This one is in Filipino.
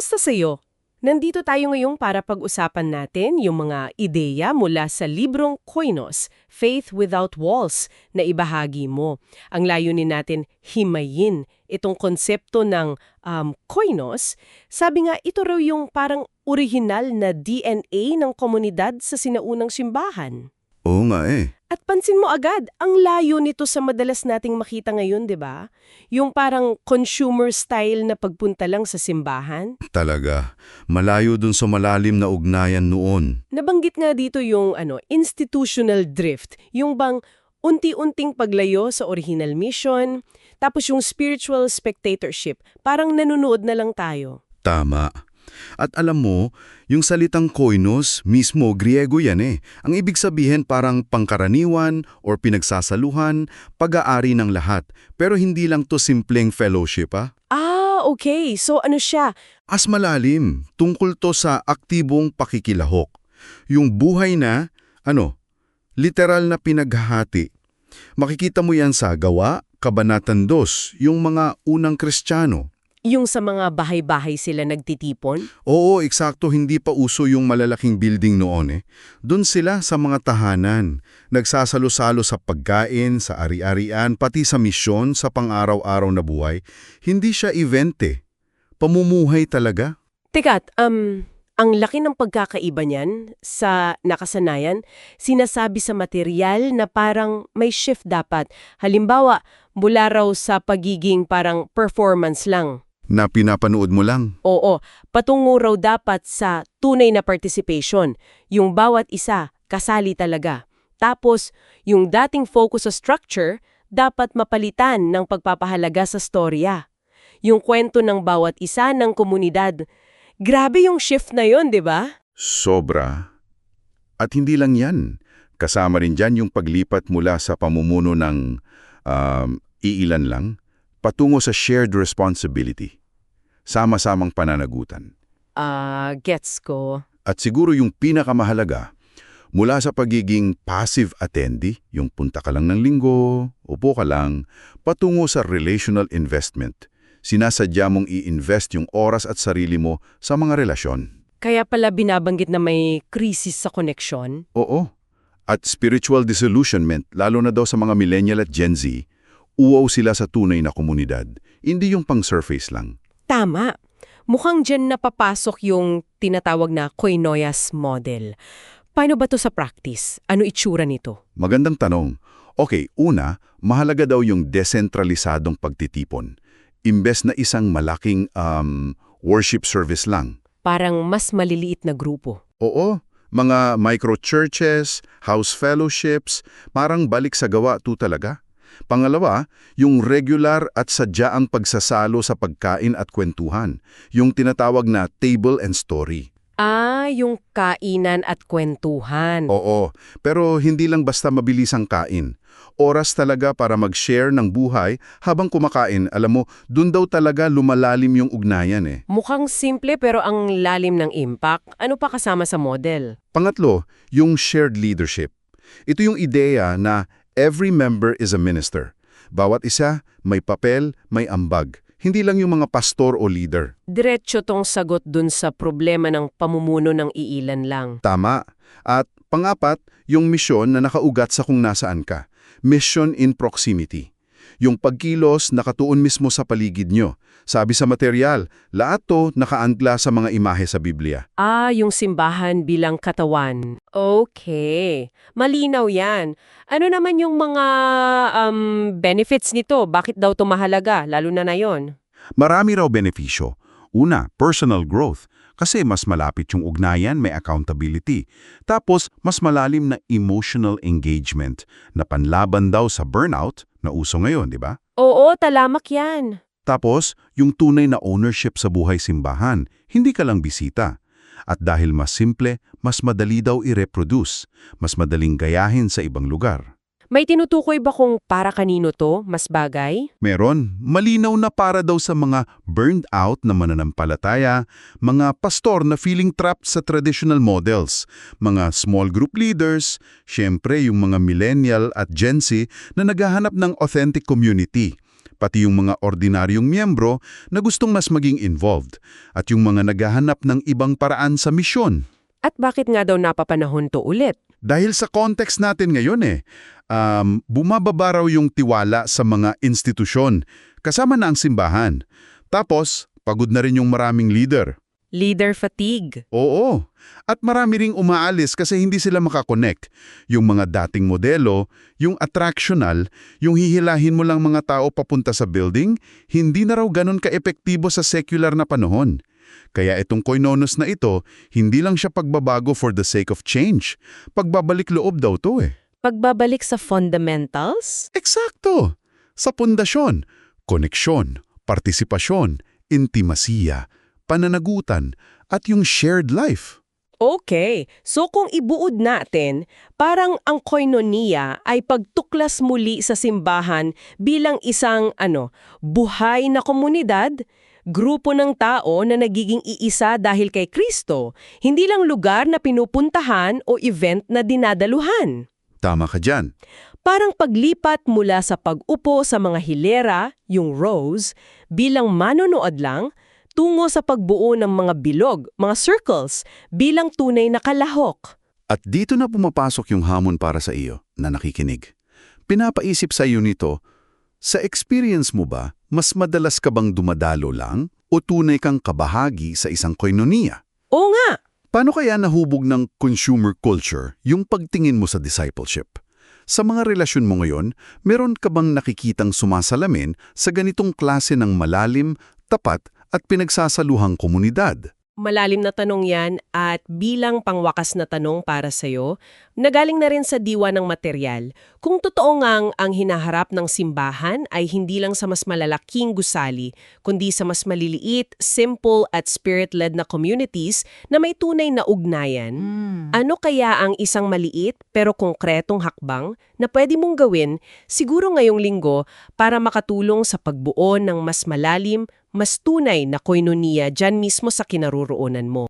Kamusta sa'yo? Nandito tayo ngayong para pag-usapan natin yung mga ideya mula sa librong Koinos, Faith Without Walls, na ibahagi mo. Ang layunin natin, himayin itong konsepto ng um, Koinos. Sabi nga, ito raw yung parang original na DNA ng komunidad sa sinaunang simbahan. Oo nga eh. At pansin mo agad, ang layo nito sa madalas nating makita ngayon, di ba? Yung parang consumer style na pagpunta lang sa simbahan. Talaga. Malayo dun sa malalim na ugnayan noon. Nabanggit nga dito yung ano, institutional drift, yung bang unti-unting paglayo sa original mission, tapos yung spiritual spectatorship, parang nanonood na lang tayo. Tama. At alam mo, yung salitang koinos, mismo Griego yan eh. Ang ibig sabihin parang pangkaraniwan or pinagsasaluhan, pag-aari ng lahat. Pero hindi lang to simpleng fellowship ah. Ah, okay. So ano siya? As malalim, tungkol to sa aktibong pakikilahok. Yung buhay na, ano, literal na pinaghahati. Makikita mo yan sa gawa, Kabanatan 2, yung mga unang Kristiyano. Yung sa mga bahay-bahay sila nagtitipon? Oo, eksakto, hindi pa uso yung malalaking building noon eh. Doon sila sa mga tahanan, nagsasalo-salo sa pagkain, sa ari-arian, pati sa misyon, sa pang-araw-araw na buhay. Hindi siya event eh. Pamumuhay talaga. Tekat, um, ang laki ng pagkakaiba niyan sa nakasanayan, sinasabi sa material na parang may shift dapat. Halimbawa, mula raw sa pagiging parang performance lang. Na pinapanood mo lang. Oo, patungo raw dapat sa tunay na participation. Yung bawat isa, kasali talaga. Tapos, yung dating focus sa structure, dapat mapalitan ng pagpapahalaga sa storya. Yung kwento ng bawat isa ng komunidad. Grabe yung shift na yon, di ba? Sobra. At hindi lang yan. Kasama rin dyan yung paglipat mula sa pamumuno ng um, iilan lang patungo sa shared responsibility. Sama-samang pananagutan. Ah, gets ko. At siguro yung pinakamahalaga, mula sa pagiging passive attendee, yung punta ka lang ng linggo, upo ka lang, patungo sa relational investment. Sinasadya mong i-invest yung oras at sarili mo sa mga relasyon. Kaya pala binabanggit na may krisis sa koneksyon? Oo. At spiritual disillusionment, lalo na daw sa mga millennial at Gen Z, uwaw sila sa tunay na komunidad, hindi yung pang-surface lang. Tama. Mukhang dyan napapasok yung tinatawag na koinoyas model. Paano ba to sa practice? Ano itsura nito? Magandang tanong. Okay, una, mahalaga daw yung desentralisadong pagtitipon. Imbes na isang malaking um, worship service lang. Parang mas maliliit na grupo. Oo, mga micro-churches, house fellowships, parang balik sa gawa to talaga. Pangalawa, yung regular at sadyaang pagsasalo sa pagkain at kwentuhan, yung tinatawag na table and story. Ah, yung kainan at kwentuhan. Oo, pero hindi lang basta mabilisang kain. Oras talaga para mag-share ng buhay habang kumakain. Alam mo, dun daw talaga lumalalim yung ugnayan eh. Mukhang simple pero ang lalim ng impact. Ano pa kasama sa model? Pangatlo, yung shared leadership. Ito yung ideya na every member is a minister. Bawat isa may papel, may ambag. Hindi lang yung mga pastor o leader. Diretso tong sagot dun sa problema ng pamumuno ng iilan lang. Tama. At pangapat, yung misyon na nakaugat sa kung nasaan ka. Mission in proximity. Yung pagkilos nakatuon mismo sa paligid nyo. Sabi sa material, lahat to nakaangkla sa mga imahe sa Biblia. Ah, yung simbahan bilang katawan. Okay. Malinaw yan. Ano naman yung mga um, benefits nito? Bakit daw ito mahalaga, lalo na na yon? Marami raw benepisyo. Una, personal growth. Kasi mas malapit yung ugnayan, may accountability. Tapos, mas malalim na emotional engagement na panlaban daw sa burnout na uso ngayon, di ba? Oo, talamak yan. Tapos, yung tunay na ownership sa buhay simbahan, hindi ka lang bisita. At dahil mas simple, mas madali daw i-reproduce, mas madaling gayahin sa ibang lugar. May tinutukoy ba kung para kanino to, mas bagay? Meron, malinaw na para daw sa mga burned out na mananampalataya, mga pastor na feeling trapped sa traditional models, mga small group leaders, syempre yung mga millennial at Gen Z na naghahanap ng authentic community. pati yung mga ordinaryong miyembro na gustong mas maging involved, at yung mga naghahanap ng ibang paraan sa misyon. At bakit nga daw napapanahon to ulit? Dahil sa context natin ngayon eh, um, bumababa raw yung tiwala sa mga institusyon, kasama na ang simbahan. Tapos, pagod na rin yung maraming leader. Leader fatigue. Oo. At marami ring umaalis kasi hindi sila makakonect. Yung mga dating modelo, yung attractional, yung hihilahin mo lang mga tao papunta sa building, hindi na raw ganun ka-epektibo sa secular na panahon. Kaya itong koinonos na ito, hindi lang siya pagbabago for the sake of change. Pagbabalik loob daw to eh. Pagbabalik sa fundamentals? Eksakto! Sa pundasyon, koneksyon, partisipasyon, intimasiya, pananagutan, at yung shared life. Okay, so kung ibuod natin, parang ang koinonia ay pagtuklas muli sa simbahan bilang isang ano, buhay na komunidad, grupo ng tao na nagiging iisa dahil kay Kristo, hindi lang lugar na pinupuntahan o event na dinadaluhan. Tama ka dyan. Parang paglipat mula sa pag-upo sa mga hilera, yung rows, bilang manonood lang, tungo sa pagbuo ng mga bilog, mga circles, bilang tunay na kalahok. At dito na pumapasok yung hamon para sa iyo na nakikinig. Pinapaisip sa iyo nito, sa experience mo ba, mas madalas ka bang dumadalo lang o tunay kang kabahagi sa isang koinonia? Oo nga, Paano kaya nahubog ng consumer culture yung pagtingin mo sa discipleship? Sa mga relasyon mo ngayon, meron ka bang nakikitang sumasalamin sa ganitong klase ng malalim, tapat at pinagsasaluhang komunidad? malalim na tanong yan at bilang pangwakas na tanong para sa'yo, nagaling na rin sa diwa ng material. Kung totoo ngang ang hinaharap ng simbahan ay hindi lang sa mas malalaking gusali, kundi sa mas maliliit, simple at spirit-led na communities na may tunay na ugnayan, ano kaya ang isang maliit pero konkretong hakbang na pwede mong gawin siguro ngayong linggo para makatulong sa pagbuo ng mas malalim, mas tunay na koinonia dyan mismo sa kinaroroonan mo?